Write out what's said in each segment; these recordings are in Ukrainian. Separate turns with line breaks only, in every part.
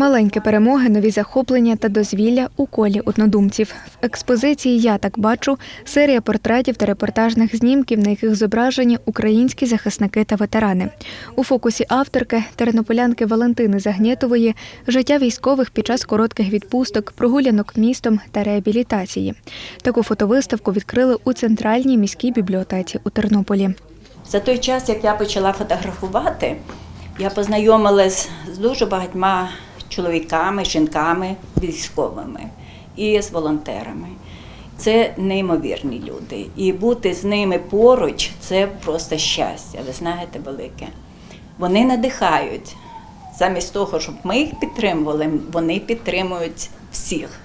Маленькі перемоги, нові захоплення та дозвілля у колі однодумців. В експозиції Я так бачу серія портретів та репортажних знімків, на яких зображені українські захисники та ветерани. У фокусі авторки тернополянки Валентини Загнєтової життя військових під час коротких відпусток, прогулянок містом та реабілітації. Таку фотовиставку відкрили у центральній міській бібліотеці у Тернополі.
За той час, як я почала фотографувати, я познайомилась з дуже багатьма чоловіками, жінками, військовими і з волонтерами. Це неймовірні люди. І бути з ними поруч це просто щастя, ви знаєте, велике. Вони надихають. Замість того, щоб ми їх підтримували, вони підтримують всіх.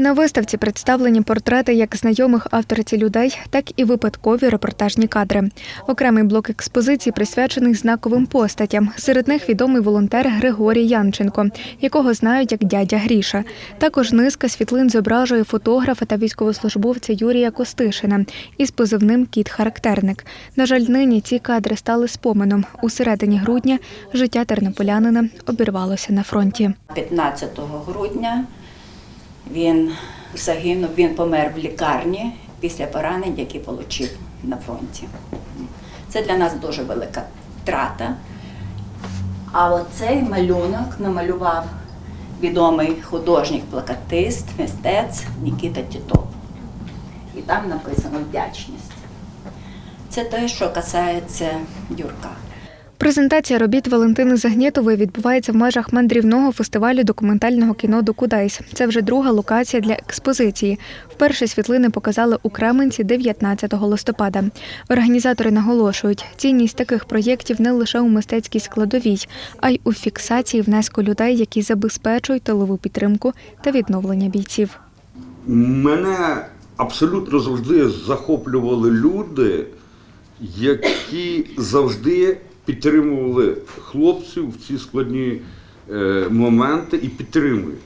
На виставці представлені портрети як знайомих авториці людей, так і випадкові репортажні кадри. Окремий блок експозиції присвячений знаковим постатям. Серед них відомий волонтер Григорій Янченко, якого знають як дядя Гріша. Також низка світлин зображує фотографа та військовослужбовця Юрія Костишина із позивним Кіт-характерник. На жаль, нині ці кадри стали споменом. У середині грудня життя тернополянина обірвалося на фронті.
15 грудня він загинув, він помер в лікарні після поранень, які отримав на фронті. Це для нас дуже велика втрата. А оцей малюнок намалював відомий художник-плакатист, мистець Нікіта Тітов. І там написано вдячність. Це те, що касається Юрка.
Презентація робіт Валентини Загнєтової відбувається в межах мандрівного фестивалю документального кіно Докудайс. Це вже друга локація для експозиції. Вперше світлини показали у Кременці 19 листопада. Організатори наголошують, цінність таких проєктів не лише у мистецькій складовій, а й у фіксації внеску людей, які забезпечують тилову підтримку та відновлення бійців.
Мене абсолютно завжди захоплювали люди, які завжди підтримували хлопців в ці складні е, моменти і підтримують.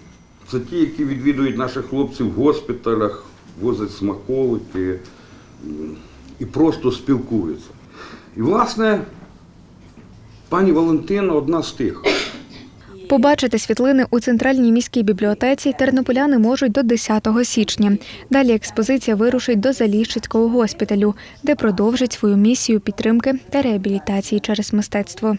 Це ті, які відвідують наших хлопців в госпіталях, возять смаколики і просто спілкуються. І, власне, пані Валентина одна з тих.
Побачити світлини у центральній міській бібліотеці тернополяни можуть до 10 січня. Далі експозиція вирушить до Заліщицького госпіталю, де продовжить свою місію підтримки та реабілітації через мистецтво.